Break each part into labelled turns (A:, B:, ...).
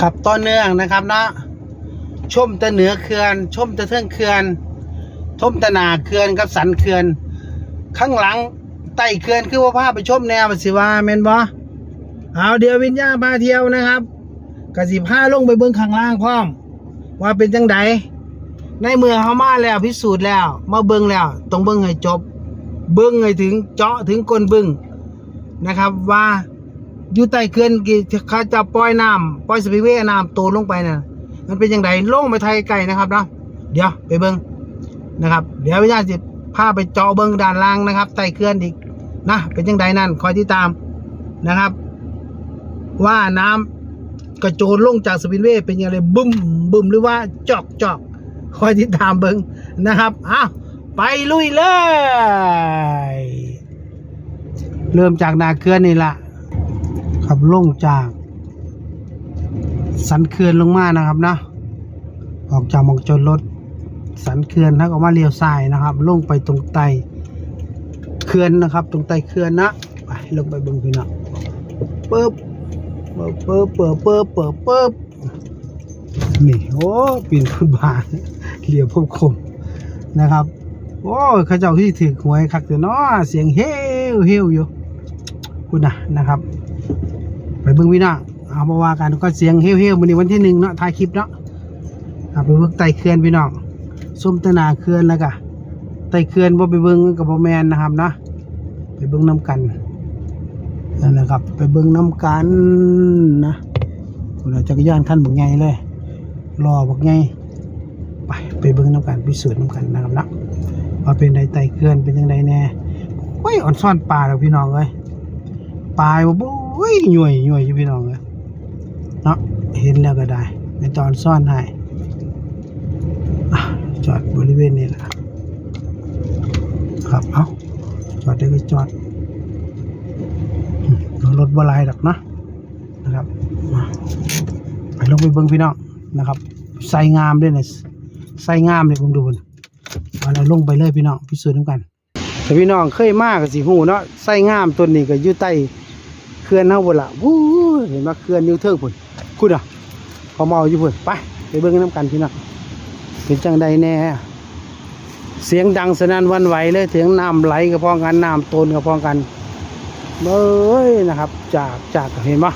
A: ครับต่อเนื่องนะครับเนาะชมตะเหนือเขื่อน ชมตะเทิงเขื่อนชมตะนาเขื่อนกับสันเขื่อน ข้างหลังใต้เขื่อนคือว่าพาไปชมแนวสิว่าแม่นบ่เอาเดี๋ยววิญญาณพาเที่ยวนะครับกสิพาลงไปเบิ่งข้างล่างพร้อม ว่าเป็นจังไดในเมื่อเฮามาแล้วพิสูจน์แล้ว มาเบิ่งแล้วต้องเบิ่งให้จบ เบิ่งให้ถึงเจาะถึงก้นบึ้งนะครับว่า อยู่ใต้เขื่อนกี่เขาจะปล่อยน้ำปล่อยสปิเวย์น้ำโตลงไปน่ะมันเป็นยังไงลงไปไทยไก่นะครับเนาะเดี๋ยวไปเบิ่งนะครับ เดี๋ยววิญญาณจิพาไปเจาะเบิ่งด้านล่างนะครับใต้เขื่อนอีกนะเป็นยังไงนั่นคอยติดตามนะครับ ว่าน้ำกระโจนลงจากสปินเวย์เป็นยังไงบึ้มบึ้มหรือว่าจอกจอกคอยติดตามเบิ่งนะครับอ้าวไปลุยเลย เริ่มจากนาเขื่อน นี่ละขับลงจากสันเขื่อนลงมานะครับนะออกจากมองจนรถสันเขื่อนแล้วก็มาเลี้ยวซ้ายนะครับ ลงไปตรงไตเขื่อนนะครับ ตรงไตเขื่อนนะไปลงไปบึงพี่น้องปึ๊บเปิบเปิบเปิบเปิบเปิบนี่โอ้ปีนขึ้นบานเหลี่ยมพบคมนะครับ โอ้ยเขาเจ้าที่ถือหวยคักแต่น้อเสียงเฮ้วเฮ้วอยู่คุณนะนะครับ เบิ่งพี่น้องเอามาว่ากันก็เสียงเฮ้ยวเฮ้ววันนี้วันที่หนึ่งเนาะถ่ายคลิปเนาะเอาไปเบิ่งไต่เขื่อนพี่น้องส้มตนาเขื่อนแล้วก็ไต่เขื่อนบ่าไปเบิ่งกับบ่แมนนะครับนะไปเบิ่งน้ำกันนั่นแหละครับไปเบิ่งน้ำกันนะคุณจักรยานคันบักใหญ่เลยรอบักใหญ่ไปไปเบิ่งน้ำกันพิสูจน์น้ำกันนะครับนะว่าเป็นไดไต่เขื่อนเป็นยังไงแน่โอ้ยอ่อนซ่อนปลาแล้วพี่น้องเอ้ยปลาบ่ ยหน่วยหน่วยอยู่พี่น้องเลยเนาะเห็นแล้วก็ได้ในตอนซ่อนให้จอดบริเวณนี้แหละครับเอาจอดได้ก็จอดอืมเอารถบลายดอกนะนะครับไปลงไปเบิ่งพี่น้องนะครับ ใส่งามด้วยนะใส่งามเลยผมดูนมาเราลงไปเลยพี่น้องพิสูจน์น้ำกันแต่พี่น้องเคยมากกับสีหูเนาะไส้งามตัวนี้ก็อยู่ใต้ ขื่อนเฮาบ่ละวู้เห็นว่าเขื่อนนิวเทิงพุ่นคุณอะเขาเมาอยู่พุ่นไปไปเบิ่งน้ำกันพี่น้องเป็นจังใดแน่ เสียงดังสนั่นวันไหวเลยเสียงน้ำไหลกับพ้องกันน้ำตนกับพ้องกันเบ้ยนะครับ จากจากเห็นปะ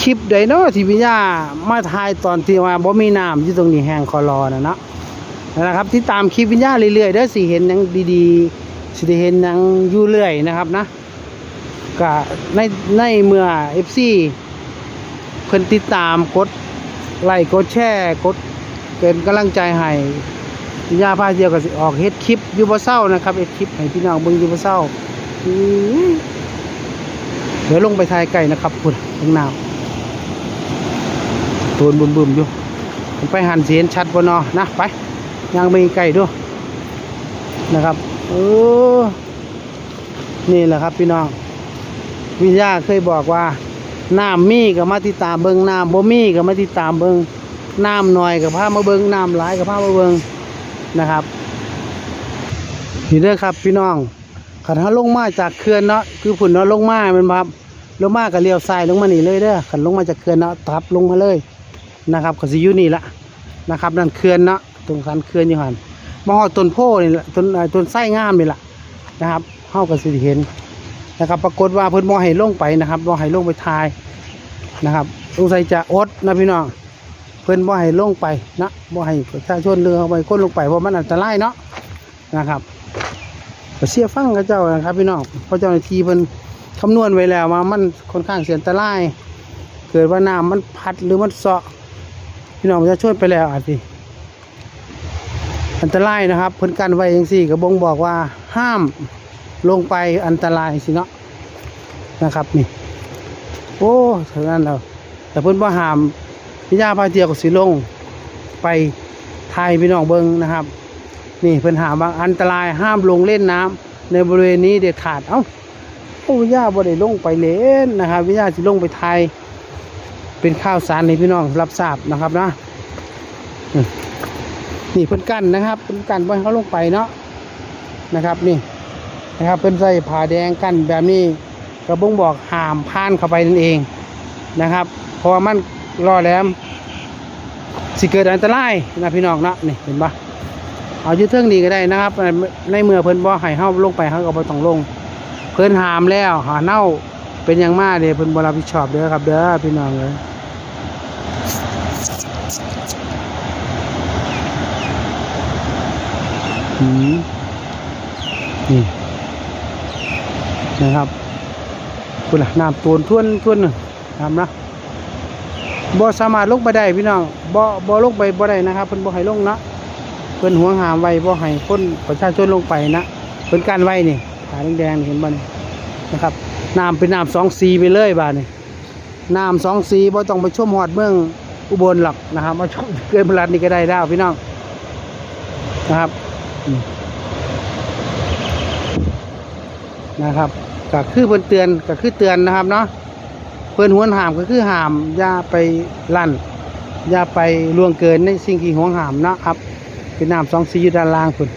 A: คลิปใดเนาะที่พี่ย่ามาถ่ายตอนที่ว่าบ่มีน้ำอยู่ตรงนี้แห้งคอรอนะนะนะครับที่ตามคลิปวิญญาเรื่อยๆเด้อสิเห็นยังดีๆสิได้เห็นยังอยู่เรื่อยนะครับนะ ก็ในในเมื่อ FC เพิ่นติดตามกดไลค์กดแชร์กดเป็นกำลังใจให้วิญญาพาเดียวก็สิออกเฮ็ดคลิปอยู่บ่เศร้านะครับเฮ็ดคลิปให้พี่น้องเบิ่งอยู่บ่เศร้าเดี๋ยวลงไปทายไก่นะครับพุ่นข้างน้ำตัวบึมๆอยู่ไปหันสิเห็นชัดบ่เนาะนะไปยังมีไก่ด้วยนะครับเออนี่แหละครับพี่น้อง วิญญาเคยบอกว่าน้ำมีกับมาติตามเบิงน้ำบ่มีกับมาติตามเบิงน้ำหน่อยกับพามาเบิงน้ำหลายกับพามาเบิงนะครับนี่เด้อครับพี่น้องขันถ้าลงมาจากเขื่อนเนาะคือผุนเนาะลงมาแมันบ่ครับลงมากับเลี้ยวซ้ายลงมานี่เลยเด้อขันลงมาจากเขื่อนเนาะทับลงมาเลยนะครับก็สิอยู่นี่ละนะครับนั่นเขื่อนเนาะตรงสันเขื่อนอยู่หันมาฮอดต้นโพนี่แหละต้นต้นไส้งามนี่แหละนะครับเฮาก็สิเห็น นะครับ ปรากฏว่าเพิ่นบ่ให้ลงไปนะครับบ่ให้ลงไปทายนะครับสงสัยจะอดนะพี่น้องเพิ่นบ่ให้ลงไปนะบ่ให้ประชาชนเรือเอาไปคนลงไปเพราะมันอันตรายเนาะนะครับเสียฟังกับเจ้านะครับพี่น้องเพราะเจ้าหน้าที่เพิ่นคำนวณไว้แล้วว่ามันค่อนข้างเสี่ยงอันตราย เกิดว่าน้ำมันพัดหรือมันเซาะพี่น้องประชาชนไปแล้วอาจสิอันตรายนะครับเพิ่นกันไว้ยังสี่กระบงบอกว่าห้าม ลงไปอันตรายสิเนาะนะครับนี่ โอ้เท่านั้นแล้วแต่เพิ่อนบ่ห้ามพิญาพาเที่ยวก็สิลง ไปไทยพี่น้องเบิงนะครับ นี่เพิ่อนหามว่าอันตรายห้ามลงเล่นน้ำในบริเวณนี้เด็ดขาดเอ้าโอ้วิญาบ่ได้ลงไปเล่นนะครับวิญาสิลงไปไทยเป็นข้าวสารในพี่น้องรับทราบนะครับนะนี่เพิ่อนกั้นนะครับเพิ่อนกั้นว้ให้เขาลงไปเนาะนะครับนี่ นะครับเพิ่อนใส่ผ้าแดงกั้นแบบนี้กระบงบอกห้ามผ่านเข้าไปนั่นเองนะครับ เพราะว่ามันล่อแหลมสิเกิดอันตรายนะพี่น้องนะนี่เห็นปะเอายู่เทิงนี้ก็ได้นะครับ ในเมื่อเพิ่นบ่ให้เฮาลงไปเฮาก็บ่ต้องลง เพิ่นหามแล้วหาเน่าเป็นอย่างมากเด้เพิ่นบ่รับผิดชอบเด้อครับ เด้อพี่น้องเอ้ยอืมนี่ นะครับคุณล่ะน้ำตูนท่วนท่วนหนึ่งน้ำนะบ่สามารถลงไปได้พี่น้องบ่บ่ลงไปบ่ได้นะครับเพิ่นบ่ให้ลงนะเพิ่นห่วงหามไว้บ่ให้คนประชาชนลงไปนะเพิ่นกันไว้นี่ขาแดงๆเห็นบ่นี่นะครับน้ำเป็นน้ำสองสีไปเลยบ้าดนี่น้ำสองสีบ่ต้องไปชมฮอดเมืองอุบลหรอกนะครับมาชมเกินพลัดนี่ก็ได้แล้วพี่น้องนะครับนะครับ ก็คือเพิ่นเตือนก็คือเตือนนะครับเนาะเพื่อนหวนหามก็คือหามอย่าไปลั่นอย่าไปล่วงเกินในสิ่งที่หวงหามนะครับเป็นน้ำสองสีอยู่ด้านล่างคุณ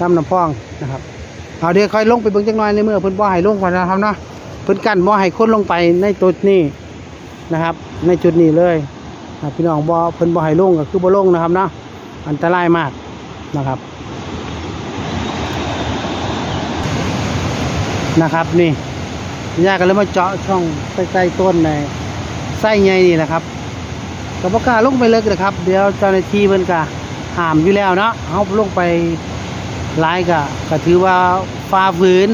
A: น้ำน้ำพองนะครับเอาเดี๋ยวค่อยลงไปเบิ่งจักหน่อยในเมื่อเพิ่นบ่ให้ลงก่อนนะครับเนาะเพิ่นกันบ่ให้คนลงไปในจุดนี้นะครับ ในจุดนี้เลยพี่น้องบ่เพิ่นบ่ให้ลงก็คือบ่ลงนะครับเนาะอันตรายมากนะครับ นะครับนี่ยาก็เลยมาเจาะช่องใกล้ๆต้นในไส้ใหญ่นี่นะครับกับปากล้าลงไปเลยนะครับ เดี๋ยวเจ้าหน้าที่เพิ่นก็ห้ามอยู่แล้วเนาะเอาลงไปหลายก็ก็ถือว่าฝ่าฝืน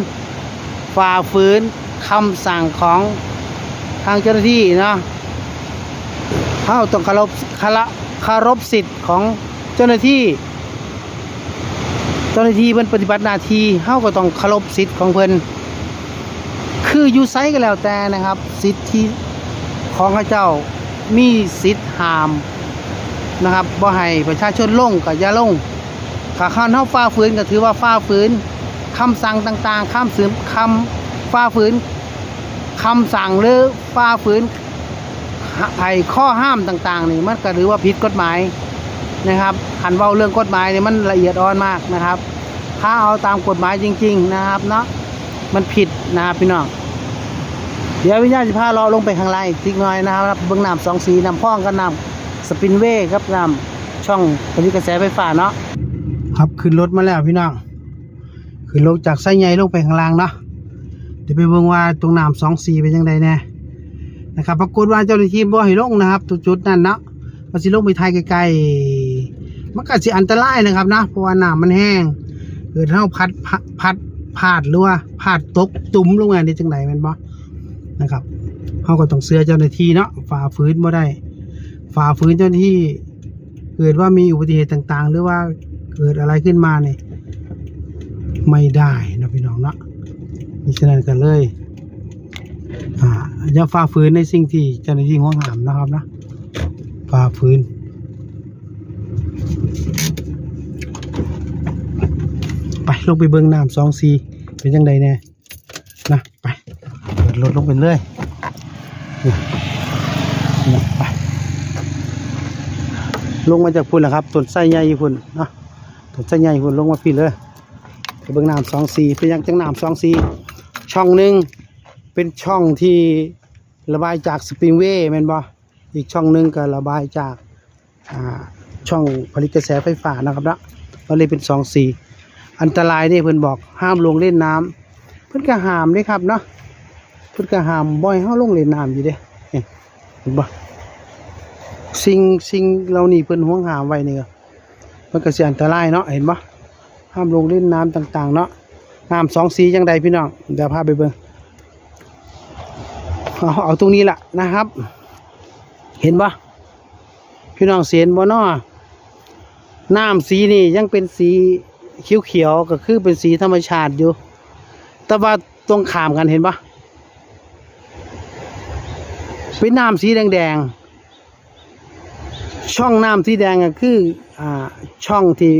A: ฝ่าฝืนคำสั่งของทางเจ้าหน้าที่เนาะเข้าต้องคารพคารพเคารพสิทธิ์ของเจ้าหน้าที่ เจ้าหน้าที่เพิ่นปฏิบัติหน้าที่เข้าก็ต้องคารพสิทธิ์ของเพิ่น คืออยู่ไซก็แล้วแต่นะครับ สิทธิของข้าเจ้ามีสิทธิ์ห้ามนะครับบ่ให้ประชาชนลงกับยาลงขาข้าเท่าฟ้าฝืนก็ถือว่าฟ้าฝืนคำสั่งต่างๆคำสืมคำฟ้าฝืนคำสั่งหรือฟ้าฝืนไอ้ข้อห้ามต่างๆนี่มันก็ถือว่าผิดกฎหมายนะครับหันเว้าเรื่องกฎหมายเนี่ยมันละเอียดอ่อนมากนะครับ ถ้าเอาตามกฎหมายจริง ๆ นะครับเนาะมันผิดนะครับพี่น้อง เดี๋ยววิญญาณจะพาเราลงไปข้างล่างอีกทีหน่อยนะครับเบื้องน้ำสองสีน้ำพ่องกับน้ำสปินเว่ครับน้ำช่องผลิตกระแสไฟฟ้าเนาะครับขึ้นรถมาแล้วพี่น้องขึ้นลงจากไส้ใหญ่ลงไปข้างล่างเนาะเดี๋ยวไปเบิ่งว่าตรงน้ำสองสีเป็นยังไงแน่นะครับปรากฏว่าเจ้าหน้าที่บ่ให้ลงนะครับตรงจุดนั้นเนาะมันสิลงไปไทยไกลๆมันก็สิอันตรายนะครับนะเพราะว่าน้ำมันแห้งเกิดเท่าพัดพัดพาดหรือว่าพาดตกตุ่มลงมาได้จังไหนมันบ่ นะครับเขาก็ต้องเสือเจ้าหน้าที่เนาะฝ่าฝืนบ่ได้ ฝ่าฝืนเจ้าหน้าที่ เกิดว่ามีอุบัติเหตุต่างๆ หรือว่าเกิดอะไรขึ้นมาเนี่ยไม่ได้นะพี่น้องเนาะมิฉะนั้นกันเลยอ่าอย่าฝ่าฝืนในสิ่งที่เจ้าหน้าที่ห่วงหามนะครับนะฝ่าฝืนไปลงไปเบิ้องน้ำสองซีเป็นยังไงแน่นะไป เปิดลงไปเลยนี่นี่ไปลงมาจากพุ่นแหละครับต้นไส้ใหญ่ยู่พุ่นเนาะต้นไส้ใหญ่พุ่นลงมาพี่เลยไปเบิ้งน้ำสองซีเป็นยังจังน้ำสองซีช่องหนึ่งเป็นช่องที่ระบายจากสปริงเวย์แม่นบ่อีกช่องหนึ่งก็ระบายจากช่องผลิตกระแสไฟฟ้านะครับนะมันเลยเป็นสองซีอันตรายนี่เพิ่อนบอกห้ามลงเล่นน้ำเพิ่อนก็ห้ามเด้ครับเนาะ เพิ่นก็ห้ามบ่ให้เฮาลงเล่นน้ำอยู่เด้เห็นเห็นบ่สิ่งสิ่งเหล่านี้เพิ่นห่วงห้ามไว้นี่ก็มันก็สิอันตรายเนาะเห็นบ่ห้ามลงเล่นน้ำต่าง ๆ เนาะน้ำสองสีจังใดพี่น้องเดี๋ยวพาไปเบิ่งเอาเอาตรงนี้แหละนะครับ เห็นบ่พี่น้องเสียนบ่เนาะน้ำสีนี่ยังเป็นสีเขียวๆก็คือเป็นสีธรรมชาติอยู่ แต่ว่าตรงขามกันเห็นปะ เป็นน้ำสีแดงๆ ช่องน้ำสีแดงก็คืออ่าช่องที่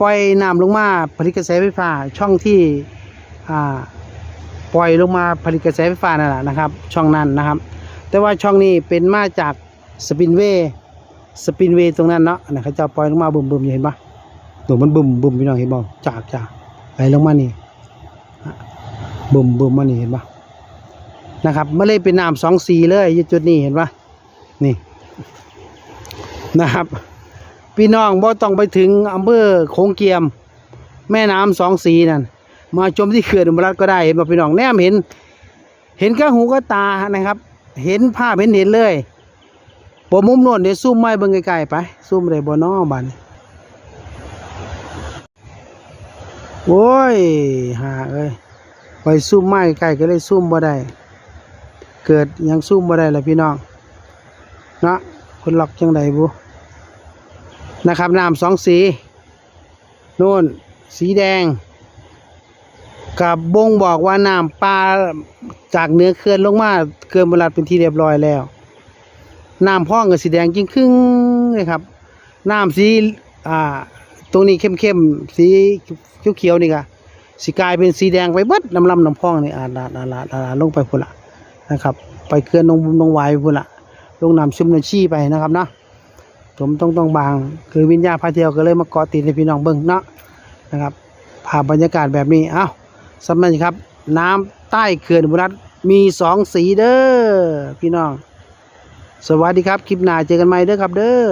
A: ปล่อยน้ำลงมาผลิตกระแสไฟฟ้า ช่องที่อ่าปล่อยลงมาผลิตกระแสไฟฟ้านั่นแหละนะครับ ช่องนั้นนะครับ แต่ว่าช่องนี้เป็นมาจากสปินเวย์สปินเวย์ตรงนั้นเนาะนะเขาจะปล่อยลงมาบึมๆเห็นปะหนูมันบึมบึมพี่น้องเห็นบ่จากจากไหลลงมานี่บึมบึมมานี่เห็นปะ นะครับไม่เลยเป็นน้ำสองสีเลยยจุดนี้เห็นปะนี่นะครับพี่น้องบ่ต้องไปถึงอำเภอโขงเกียม แม่น้ำสองสีนั่นมาชมที่เขื่อนอุบลรัตก็ได้เห็นบ่พี่น้องแนมเห็น เห็นกับหูกับตานะครับ เห็นภาพเห็นเห็นเลยผมมุมโน่นเดี๋ยวซูมไม้เบิ่งไกลๆไปซูมได้บ่น้อบันโอ้ยหาเอ้ยไปซูมไม้ใกลก็เลยซูมบ่ได้ เกิดยังซูมบ่ได้เล่ะพี่น้องเนาะคนหลอกจังไดบุนะครับน้ำสองสีโน่นสีแดง กับบ่งบอกว่าน้ำปลาจากเนื้อเขื่อนลงมาเขื่อนบรัดเป็นที่เรียบร้อยแล้วน้ำพ่องกับสีแดงยิ่งครึ่งเลยครับน้ำสีอ่าตรงนี้เข้มๆสีเขียวๆนี่ก็สีกลายเป็นสีแดงไปเบิดน้ำลำน้ำพ่องนี่อ่าลาลาลาลาลงไปพุ่นละ นะครับ ไปเขื่อนนงนงวายไปพุ่นละลงน้ำชุ่มน้ำชี้ไปนะครับเนาะผมต้องต้องบางคือวิญญาณพาเที่ยวก็เลยมาเกาะติดในพี่น้องเบิ้งเนาะนะครับภาพบรรยากาศแบบนี้เอ้าสำนักครับ น้ำใต้เขื่อนบุรัตมีสองสีเด้อพี่น้อง สวัสดีครับ คลิปหน้าเจอกันใหม่เด้อครับเด้อ